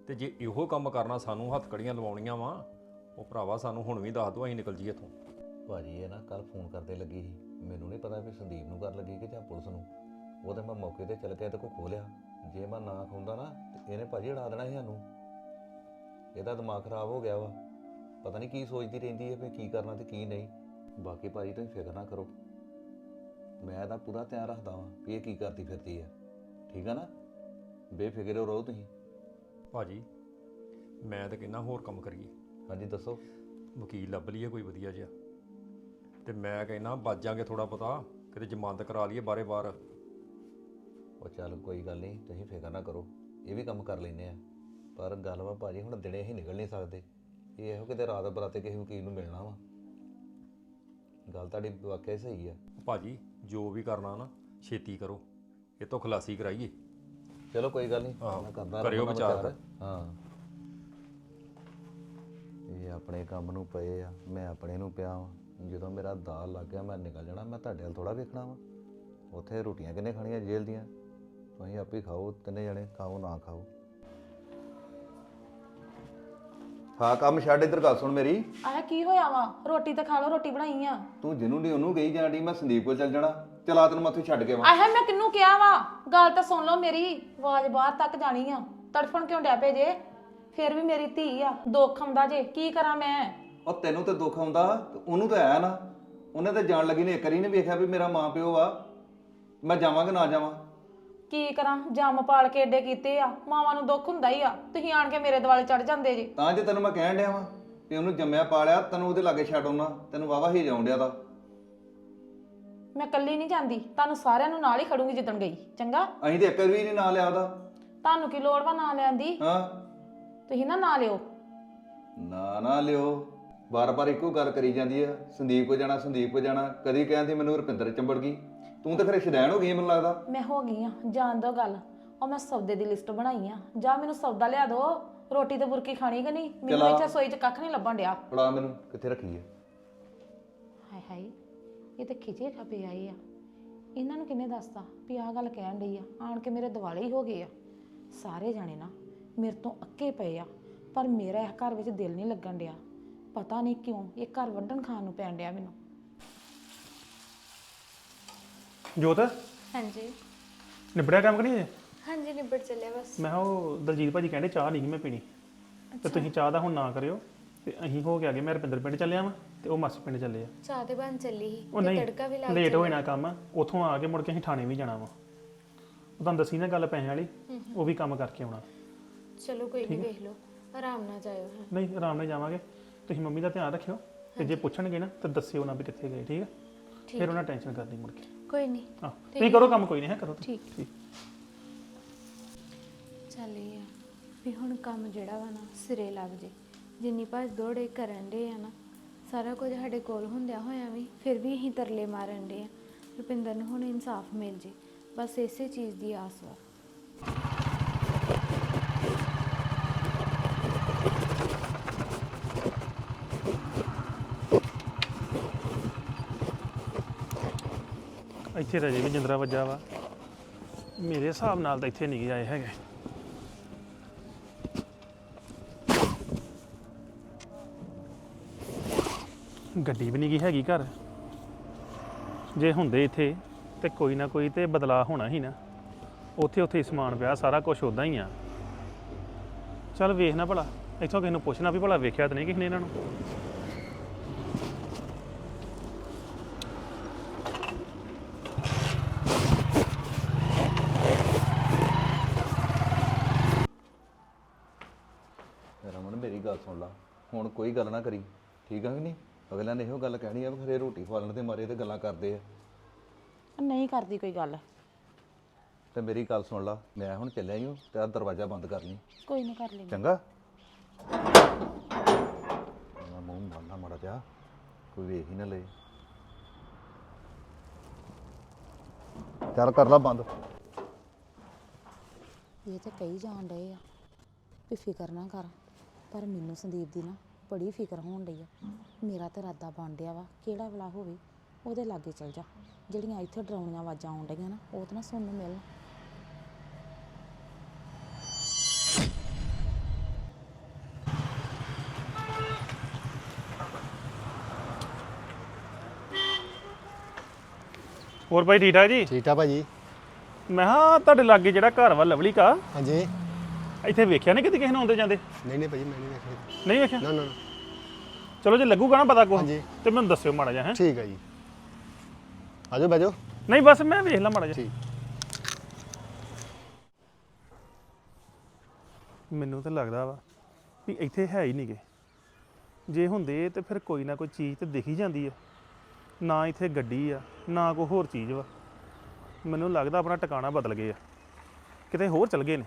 ਤੇ ਜੇ ਇਹੋ ਕੰਮ ਕਰਨਾ ਸਾਨੂੰ ਹੱਥ ਕੜੀਆਂ ਲਵਾਉਣੀਆਂ ਵਾ, ਉਹ ਭਰਾਵਾ ਸਾਨੂੰ ਹੁਣ ਵੀ ਦੱਸ ਦਿਓ ਅਸੀਂ ਨਿਕਲ ਜੀਏ ਇੱਥੋਂ। ਭਾਜੀ, ਇਹ ਨਾ ਕੱਲ ਫੋਨ ਕਰਦੇ ਲੱਗੀ ਸੀ। ਮੈਨੂੰ ਨਹੀਂ ਪਤਾ ਵੀ ਸੰਦੀਪ ਨੂੰ ਕਰ ਲੱਗੀ ਕਿ ਜਾਂ ਪੁਲਿਸ ਨੂੰ। ਉਹ ਤਾਂ ਮੈਂ ਮੌਕੇ ਤੇ ਚਲ ਕੇ ਤੇ ਕੋ ਖੋਲਿਆ ਜੇ ਮੈਂ ਨਾ ਖੁੰਦਾ ਨਾ, ਤੇ ਇਹਨੇ ਭਾਜੀ ਉਡਾ ਦੇਣਾ ਸੀ ਸਾਨੂੰ। ਇਹਦਾ ਦਿਮਾਗ ਖਰਾਬ ਹੋ ਗਿਆ ਵਾ। ਪਤਾ ਨਹੀਂ ਕੀ ਸੋਚਦੀ ਰਹਿੰਦੀ ਹੈ, ਵੀ ਕੀ ਕਰਨਾ ਤੇ ਕੀ ਨਹੀਂ। ਬਾਕੀ ਭਾਜੀ, ਤੁਸੀਂ ਫਿਕਰ ਨਾ ਕਰੋ। ਮੈਂ ਇਹਦਾ ਪੂਰਾ ਧਿਆਨ ਰੱਖਦਾ ਵਾਂ ਵੀ ਇਹ ਕੀ ਕਰਦੀ ਫਿਰਦੀ ਹੈ ਠੀਕ ਆ ਨਾ? ਬੇਫਿਕਰੇ ਰਹੋ ਤੁਸੀਂ। ਭਾਜੀ ਮੈਂ ਤਾਂ ਕਹਿੰਦਾ ਹੋਰ ਕੰਮ ਕਰੀਏ। ਹਾਂਜੀ ਦੱਸੋ। ਵਕੀਲ ਲੱਭ ਲਈਏ ਕੋਈ ਵਧੀਆ ਜਿਹਾ। ਤੇ ਮੈਂ ਕਹਿੰਦਾ ਬਚ ਜਾਾਂਗੇ ਥੋੜਾ ਪਤਾ ਕਿਤੇ ਜ਼ਮਾਨਤ ਕਰਾ ਲਈਏ ਬਾਰੇ ਬਾਰ। ਉਹ ਚੱਲ ਕੋਈ ਗੱਲ ਨਹੀਂ ਤੁਸੀਂ ਫਿਕਰ ਨਾ ਕਰੋ। ਇਹ ਵੀ ਕੰਮ ਕਰ ਲੈਨੇ ਆ। ਪਰ ਗੱਲ ਵਾ ਭਾਜੀ ਹੁਣ ਦਿਨੇ ਅਸੀਂ ਨਿਕਲ ਨਹੀਂ ਸਕਦੇ। ਇਹ ਇਹੋ ਕਿਤੇ ਰਾਤ ਬਰਾਤੇ ਕਿਸੇ ਵਕੀਲ ਨੂੰ ਮਿਲਣਾ ਵਾ। ਗੱਲ ਤੁਹਾਡੀ ਵਾਕਿਆ ਹੀ ਸਹੀ ਆ। ਭਾਜੀ ਜੋ ਵੀ ਕਰਨਾ ਨਾ ਛੇਤੀ ਕਰੋ। ਇਹ ਤੋਂ ਖਲਾਸੀ ਕਰਾਈਏ। ਚਲੋ ਕੋਈ ਗੱਲ ਨਹੀਂ। ਆਹੋ, ਮੈਂ ਕਰਦਾ ਕਰਿਓ ਰਹੂੰਗਾ ਵਿਚਾਰ। ਹਾਂ। ਇਹ ਆਪਣੇ ਕੰਮ ਨੂੰ ਪਏ ਆ ਮੈਂ ਆਪਣੇ ਨੂੰ ਪਿਆ ਵਾਂ। ਜਦੋਂ ਮੇਰਾ ਦਾਲ ਲੱਗ ਗਿਆ ਮੈਂ ਨਿਕਲ ਜਾਣਾ ਮੈਂ ਤੁਹਾਡੇ ਵੱਲ ਥੋੜਾ ਵੇਖਣਾ ਵਾ। ਉੱਥੇ ਰੋਟੀਆਂ ਕਿੰਨੇ ਖਾਣੀਆਂ ਜੇਲ੍ਹ ਦੀਆਂ? ਤੁਸੀਂ ਆਪੇ ਖਾਓ ਤਿੰਨੇ ਜਣੇ ਖਾਓ ਨਾ ਖਾਓ। ਹਾਂ ਕੰਮ ਛੱਡ ਇੱਧਰ ਗੱਲ ਸੁਣ ਮੇਰੀ। ਆਹ ਕੀ ਹੋਇਆ ਵਾ? ਰੋਟੀ ਤਾਂ ਖਾ ਲਓ ਰੋਟੀ ਬਣਾਈ ਆ। ਤੂੰ ਜਿਹਨੂੰ ਨਹੀਂ ਉਹਨੂੰ ਗਈ ਜਾਣੀ ਮੈਂ ਸੰਦੀਪ ਕੋਲ ਚੱਲ ਜਾਣਾ। ਚਲਾ ਤੈਨੂੰ ਮੈਂ ਉੱਥੇ ਛੱਡ ਕੇ ਆਵਾਂ। ਆਹ ਮੈਂ ਕਿੰਨੂੰ ਕਿਹਾ ਵਾ? ਗੱਲ ਤਾਂ ਸੁਣ ਲਓ ਮੇਰੀ ਆਵਾਜ਼ ਬਾਹਰ ਤੱਕ ਜਾਣੀ ਆ। ਤੜਫਣ ਕਿਉਂ ਡੈ ਪਏ ਜੇ? ਫਿਰ ਵੀ ਮੇਰੀ ਧੀ ਆ ਦੁੱਖ ਆਉਂਦਾ ਜੇ। ਕੀ ਕਰਾਂ ਮੈਂ? ਉਹ ਤੈਨੂੰ ਤੇ ਦੁੱਖ ਆਉਂਦਾ ਤੇ ਉਹਨੂੰ ਤਾਂ ਆਇਆ ਨਾ। ਉਹਨੇ ਤਾਂ ਜਾਣ ਲੱਗੀ ਨੇ ਇੱਕ ਵਾਰੀ ਨੇ ਵੇਖਿਆ ਵੀ ਮੇਰਾ ਮਾਂ ਪਿਓ ਆ। ਮੈਂ ਜਾਵਾਂ ਕਿ ਨਾ ਜਾਵਾਂ। ਕੀ ਕਰਾਂ? ਜੰਮ ਪਾਲ ਕੇ ਏਡੇ ਕੀਤੇ ਆ। ਮਾਵਾਂ ਨੂੰ ਦੁੱਖ ਹੁੰਦਾ ਹੀ ਆ। ਤੁਸੀਂ ਆਣ ਕੇ ਮੇਰੇ ਦੁਆਲੇ ਚੜ ਜਾਂਦੇ ਜੇ। ਤਾਂ ਜੇ ਤੈਨੂੰ ਮੈਂ ਕਹਿਣ ਡਿਆ ਵਾਂ ਵੀ ਉਹਨੂੰ ਜੰਮਿਆ ਪਾਲਿਆ ਤੈਨੂੰ ਉਹਦੇ ਲਾਗੇ ਛੱਡ ਆਉਣਾ ਤੈਨੂੰ ਵਾਵਾ ਹੀ ਜਾਉਣ ਡਿਆ ਦਾ ਮੈਂ ਕੱਲੀ ਨਹੀਂ ਜਾਂਦੀ। ਤੁਹਾਨੂੰ ਸਾਰਿਆਂ ਨੂੰ ਨਾਲ ਹੀ ਖੜੂੰਗੀ ਜਿੱਦਣ ਗਈ। ਚੰਗਾ? ਅਸੀਂ ਤੇ ਇੱਕ ਨਹੀਂ ਨਾਂ ਲਿਆ ਉਹਦਾ ਤੁਹਾਨੂੰ ਕੀ ਲੋੜ ਵਾ ਨਾਂ ਲੈਣ ਦੀ ਹਾਂ। ਤੁਸੀਂ ਨਾ ਨਾ ਲਿਓ। ਨਾ ਨਾ ਲਿਓ। ਬਾਰ-ਬਾਰ ਇੱਕੋ ਗੱਲ ਕਰੀ ਜਾਂਦੀ ਆ। ਸੰਦੀਪ ਕੋ ਜਾਣਾ ਸੰਦੀਪ ਕੋ ਜਾਣਾ। ਕਦੀ ਕਹਿੰਦੀ ਮੈਨੂੰ ਰੁਪਿੰਦਰ ਚੰਬੜ ਗਈ। ਤੂੰ ਤਾਂ ਫਿਰ ਸ਼ਦੈਣ ਹੋ ਗਈ ਮੈਨੂੰ ਲੱਗਦਾ। ਮੈਂ ਹੋ ਗਈ ਆ ਜਾਣ ਦੋ ਗੱਲ। ਉਹ ਮੈਂ ਸੌਦੇ ਦੀ ਲਿਸਟ ਬਣਾਈ ਆ। ਜਾ ਮੈਨੂੰ ਸੌਦਾ ਲਿਆ ਦੋ। ਰੋਟੀ ਤੇ ਬੁਰਕੀ ਖਾਣੀ ਕਿ ਨਹੀਂ? ਮੈਨੂੰ ਚਲਾ। ਇੱਥੇ ਸੋਈ 'ਚ ਕੱਖ ਨਹੀਂ ਲੱਭਣ ਡਿਆ। ਫੜਾ ਮੈਨੂੰ ਕਿੱਥੇ ਰੱਖੀ ਆ? ਹਾਏ ਹਾਏ ਇਹ ਤਾਂ ਖਿਜੇ ਖਪੇ ਆਏ ਆ। ਇਹਨਾਂ ਨੂੰ ਕਿੰਨੇ ਦੱਸਤਾ ਵੀ ਆਹ ਗੱਲ ਕਹਿਣ ਡਈ ਆ? ਆਣ ਕੇ ਮੇਰੇ ਦਿਵਾਲੇ ਹੀ ਹੋ ਗਏ ਆ। ਸਾਰੇ ਜਾਣੇ ਨਾ ਮੇਰੇ ਤੋਂ ਅੱਕੇ ਪਏ ਆ। ਪਰ ਮੇਰਾ ਇਹ ਘਰ ਵਿੱਚ ਦਿਲ ਨਹੀਂ ਲੱਗਣ ਡਿਆ। ਪਤਾ ਨਹੀਂ ਕਿਉਂ ਇਹ ਘਰ ਵੱਢਣ ਖਾਣ ਨੂੰ ਪੈਣ ਡਿਆ ਮੈਨੂੰ। ਜੋਤ? ਹਾਂਜੀ। ਨਿਬੜਿਆ ਕੰਮ ਕਿ ਨਹੀਂ ਹੈ ਹਾਂਜੀ ਨਿਬੜ ਚੱਲਿਆ ਬਸ। ਮੈਂ ਕਿਹਾ ਉਹ ਦਲਜੀਤ ਭਾਜੀ ਕਹਿੰਦੇ ਚਾਹ ਨਹੀਂ ਮੈਂ ਪੀਣੀ। ਤੇ ਤੁਸੀਂ ਚਾਹ ਦਾ ਹੁਣ ਨਾ ਕਰਿਓ। ਤੇ ਅਸੀਂ ਹੋ ਕੇ ਆ ਗਏ ਮੈਂ ਰਪਿੰਦਰ ਪਿੰਡ ਚੱਲਿਆ ਵਾਂ ਤੇ ਉਹ ਮਾਸੀ ਪਿੰਡ ਚੱਲੇ ਆ। ਚਾਹ ਤੇ ਬਣ ਚੱਲੀ ਸੀ ਉਹ ਤੇ ਨਹੀਂ ਤੜਕਾ ਵੀ ਲੱਗ ਲੇਟ ਹੋ ਜਾਣਾ ਕੰਮ। ਉਥੋਂ ਆ ਕੇ ਮੁੜ ਕੇ ਅਸੀਂ ਥਾਣੇ ਵੀ ਜਾਣਾ ਵਾ। ਉਹ ਤੁਹਾਨੂੰ ਦੱਸੀ ਨਾ ਗੱਲ ਪੈਸੇ ਵਾਲੀ ਉਹ ਵੀ ਕੰਮ ਕਰਕੇ ਆਉਣਾ। ਚਲੋ ਕੋਈ ਨਹੀਂ ਵੇਖ ਲਓ ਆਰਾਮ ਨਾਲ ਜਾਇਓ ਹਾਂ ਨਹੀਂ ਆਰਾਮ ਨਾਲ ਜਾਵਾਂਗੇ। ਤੁਸੀਂ ਮੰਮੀ ਦਾ ਧਿਆਨ ਰੱਖਿਓ। ਤੇ ਜੇ ਪੁੱਛਣਗੇ ਨਾ ਤਾਂ ਦੱਸਿਓ ਨਾ ਵੀ ਕਿੱਥੇ ਗਏ ਠੀਕ ਆ? ਫਿਰ ਉਹਨਾਂ ਟੈਨਸ਼ਨ ਕਰਨੀ ਮੁੜ ਕੇ। ਕੋਈ ਨਹੀਂ। ਆਹ ਤੁਸੀਂ ਕਰੋ ਕੰਮ ਕੋਈ ਨਹੀਂ ਹੈ ਕਰੋ ਤੁਸੀਂ। ਠੀਕ। ਠੀਕ। ਚੱਲ ਇਹ ਆ ਵੀ ਹੁਣ ਕੰਮ ਜਿਹੜਾ ਵਾ ਨਾ ਸਿਰੇ ਲੱਗ ਜੇ। ਜਿੰਨੀ ਭੱਜ ਦੌੜੇ ਕਰਨ ਦੇ ਆ ਨਾ ਸਾਰਾ ਕੁਝ ਸਾਡੇ ਕੋਲ ਹੁੰਦਿਆਂ ਹੋਇਆਂ ਵੀ ਫਿਰ ਵੀ ਅਸੀਂ ਤਰਲੇ ਮਾਰਨ ਦੇ ਆ। ਰੁਪਿੰਦਰ ਨੂੰ ਹੁਣ ਇਨਸਾਫ ਮਿਲ ਜੇ। ਬਸ ਇਸੇ ਚੀਜ਼ ਦੀ ਆਸ ਵਾ। ਇੱਥੇ ਰਜੇ ਵੀ ਜਿੰਦਰਾ ਵੱਜਾ ਵਾ। ਮੇਰੇ ਹਿਸਾਬ ਨਾਲ ਤਾਂ ਇੱਥੇ ਨਹੀਂ ਗਏ ਆਏ ਹੈਗੇ। ਗੱਡੀ ਵੀ ਨਹੀਂ ਗਈ ਹੈਗੀ ਘਰ। ਜੇ ਹੁੰਦੇ ਇੱਥੇ, ਤੇ ਕੋਈ ਨਾ ਕੋਈ ਤੇ ਬਦਲਾਅ ਹੋਣਾ ਹੀ ਨਾ। ਉੱਥੇ ਉੱਥੇ ਹੀ ਸਮਾਨ ਪਿਆ, ਸਾਰਾ ਕੁਝ ਉਦਾਂ ਹੀ ਆ। ਚੱਲ ਵੇਖਣਾ ਭਲਾ। ਇੱਥੋਂ ਕਿਸੇ ਨੂੰ ਪੁੱਛਣਾ ਵੀ ਭਲਾ ਵੇਖਿਆ ਤਾਂ ਨਹੀਂ ਕਿਸੇ ਨੇ ਇਹਨਾਂ ਨੂੰ ਰਮਨ ਮੇਰੀ ਗੱਲ ਸੁਣ ਲਾ ਹੁਣ ਕੋਈ ਗੱਲ ਨਾ ਕਰੀ ਠੀਕ ਆ ਕਿ ਨਹੀਂ? ਅਗਲਿਆਂ ਨੇ ਇਹੋ ਗੱਲ ਕਹਿਣੀ ਆ ਵੀ ਖਰੇ ਰੋਟੀ ਖਵਾਲਣ ਤੇ ਮਾਰੇ ਤੇ ਗੱਲਾਂ ਕਰਦੇ ਆ। ਨਹੀਂ ਕਰਦੀ ਕੋਈ ਗੱਲ। ਤੇ ਮੇਰੀ ਗੱਲ ਸੁਣ ਲਾ ਮੈਂ ਹੁਣ ਚੱਲਿਆ ਹੀ ਹਾਂ ਤੇ ਆਹ ਦਰਵਾਜ਼ਾ ਬੰਦ ਕਰ ਲਈ। ਕੋਈ ਨਹੀਂ ਕਰ ਲੈਂਦੀ। ਚੰਗਾ? ਮੈਂ ਮੂੰਹ ਮਾਰਨਾ ਮੜਾ ਜਾ ਕੋਈ ਵੇਖ ਹੀ ਨਾ ਲਏ। ਚੱਲ ਕਰ ਲਾ ਬੰਦ। ਇਹ ਤੇ ਕਈ ਜਾਣ ਡਏ ਆ ਵੀ ਫਿਕਰ ਨਾ ਕਰ। ਪਰ ਮੈਨੂੰ ਸੰਦੀਪ ਦੀ ਨਾ ਬੜੀ ਫਿਕਰ ਹੋਣ ਡਈ ਆ। ਮੇਰਾ ਤੇ ਇਰਾਦਾ ਬਣ ਡਿਆ ਵਾ ਕਿਹੜਾ ਵਲਾ ਹੋਵੇ ਉਹਦੇ ਲਾਗੇ ਚਲ ਜਾ। ਜਿਹੜੀਆਂ ਇੱਥੇ ਡਰਾਉਣੀਆਂ ਆਵਾਜ਼ਾਂ ਆਉਣ ਡਈਆਂ ਨਾ ਉਹ ਤਾਂ ਨਾ ਸੁਣਨ ਨੂੰ ਮਿਲਣ। ਹੋਰ ਭਾਈ ਠੀਕ ਠਾਕ ਜੀ? ਠੀਕ ਆ ਭਾਜੀ। ਮੈਂ ਹਾਂ ਤੁਹਾਡੇ ਲਾਗੇ ਜਿਹੜਾ ਘਰ ਵਾ ਲਵਲੀ ਕਾ। ਹਾਂਜੀ। ਇੱਥੇ ਵੇਖਿਆ ਨਹੀਂ ਕਿਤੇ ਕਿਸੇ ਨੂੰ ਆਉਂਦੇ ਜਾਂਦੇ? ਨਹੀਂ ਨਹੀਂ ਭਾਜੀ ਮੈਂ ਨਹੀਂ ਵੇਖਿਆ। ਨਹੀਂ ਵੇਖਿਆ? ਨਾ ਨਾ ਨਾ। ਚਲੋ ਜੇ ਲੱਗੂਗਾ ਨਾ ਪਤਾ ਕੁਛ ਹਾਂਜੀ। ਤੇ ਮੈਨੂੰ ਦੱਸਿਓ ਮਾੜਾ ਜਿਹਾ ਹੈ। ਠੀਕ ਆ ਜੀ। ਆਜੋ ਬੈਜੋ ਨਹੀਂ ਬਸ ਮੈਂ ਵੇਖ ਲਾ ਮਾੜਾ ਜਿਹਾ। ਠੀਕ। ਮੈਨੂੰ ਤਾਂ ਲੱਗਦਾ ਵਾ ਵੀ ਇੱਥੇ ਹੈ ਹੀ ਨਹੀਂਗੇ ਜੇ ਹੁੰਦੇ ਤੇ ਫਿਰ ਕੋਈ ਨਾ ਕੋਈ ਚੀਜ਼ ਤੇ ਦਿਖ ਜਾਂਦੀ ਆ। ਨਾ ਇੱਥੇ ਗੱਡੀ ਆ ਨਾ ਕੋਈ ਹੋਰ ਚੀਜ਼ ਵਾ। ਮੈਨੂੰ ਲੱਗਦਾ ਆਪਣਾ ਟਿਕਾਣਾ ਬਦਲ ਗਏ ਆ। ਕਿਤੇ ਹੋਰ ਚਲ ਗਏ ਨੇ।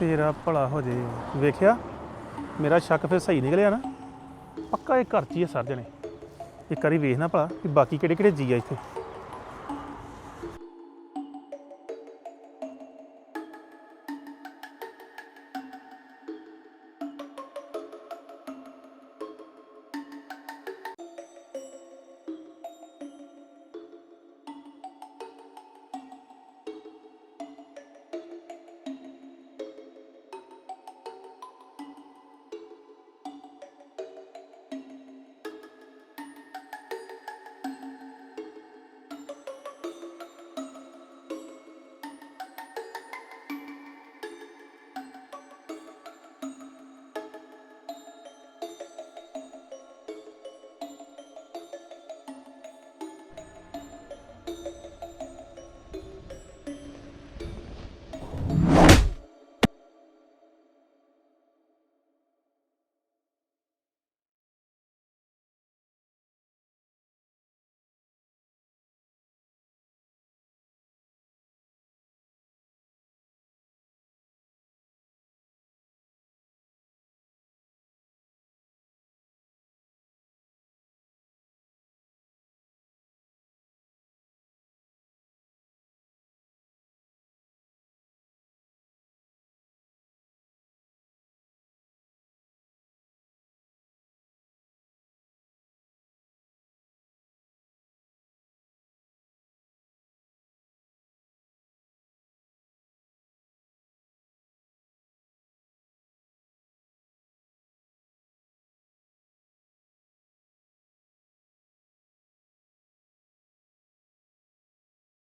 ਤੇਰਾ ਭਲਾ ਹੋ ਜੇ। ਵੇਖਿਆ? ਮੇਰਾ ਸ਼ੱਕ ਫਿਰ ਸਹੀ ਨਿਕਲਿਆ ਨਾ। ਪੱਕਾ ਇਹ ਘਰ 'ਚ ਹੀ ਆ ਸਰ ਜਣੇ। ਇੱਕ ਵਾਰੀ ਵੇਖਣਾ ਭਲਾ ਕਿ ਬਾਕੀ ਕਿਹੜੇ ਕਿਹੜੇ ਜੀ ਆ ਇੱਥੇ।